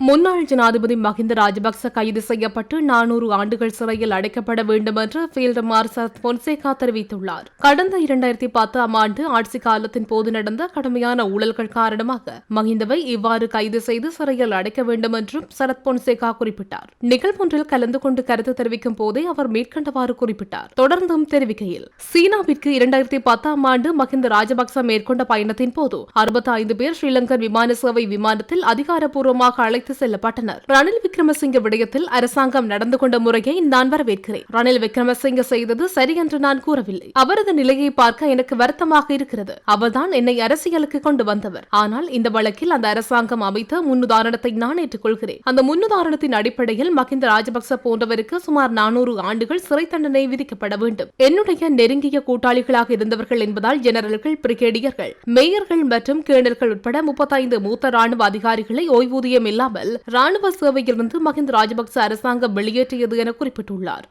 முன்னாள் ஜனாதிபதி மஹிந்த ராஜபக்ச கைது செய்யப்பட்டு நானூறு ஆண்டுகள் சிறையில் அடைக்கப்பட வேண்டும் என்று ஃபீல்ட் மார்ஷல் பொன்சேகா தெரிவித்துள்ளார். கடந்த இரண்டாயிரத்தி பத்தாம் ஆண்டு ஆட்சி காலத்தின் போது நடந்த கடுமையான ஊழல்கள் காரணமாக மஹிந்தவை இவ்வாறு கைது செய்து சிறையில் அடைக்க வேண்டும் என்றும் சரத் பொன்சேகா குறிப்பிட்டார். நிகழ்வொன்றில் கலந்து கொண்டு கருத்து தெரிவிக்கும் போதே அவர் மேற்கண்டவாறு குறிப்பிட்டார். தொடர்ந்தும் தெரிவிக்கையில் சீனாவிற்கு இரண்டாயிரத்தி பத்தாம் ஆண்டு மஹிந்த ராஜபக்ச மேற்கொண்ட பயணத்தின் போது அறுபத்தி ஐந்து பேர் ஸ்ரீலங்கன் விமான சேவை விமானத்தில் அதிகாரப்பூர்வமாக அழைத்து அழைத்து செல்லப்பட்டனர். ரணில் விக்ரமசிங்க விடயத்தில் அரசாங்கம் நடந்து கொண்ட முறையை நான் வரவேற்கிறேன். ரணில் விக்ரமசிங்க செய்தது சரி என்று நான் கூறவில்லை. அவரது நிலையை பார்க்க எனக்கு வருத்தமாக இருக்கிறது. அவர்தான் என்னை அரசியலுக்கு கொண்டு வந்தவர். ஆனால் இந்த வழக்கில் அந்த அரசாங்கம் அமைத்த முன்னுதாரணத்தை நான் ஏற்றுக்கொள்கிறேன். அந்த முன்னுதாரணத்தின் அடிப்படையில் மகிந்த ராஜபக்ச போன்றவருக்கு சுமார் நானூறு ஆண்டுகள் சிறை தண்டனை விதிக்கப்பட வேண்டும். என்னுடைய நெருங்கிய கூட்டாளிகளாக இருந்தவர்கள் என்பதால் ஜெனரல்கள் பிரிகேடியர்கள் மேயர்கள் மற்றும் கேணர்கள் உட்பட முப்பத்தைந்து மூத்த ராணுவ அதிகாரிகளை ஓய்வூதியம் இல்லாமல் இல்லாமல் ராணுவ சேவையிலிருந்து மஹிந்த ராஜபக்ச அரசாங்கம் வெளியேற்றியது என குறிப்பிட்டுள்ளார்.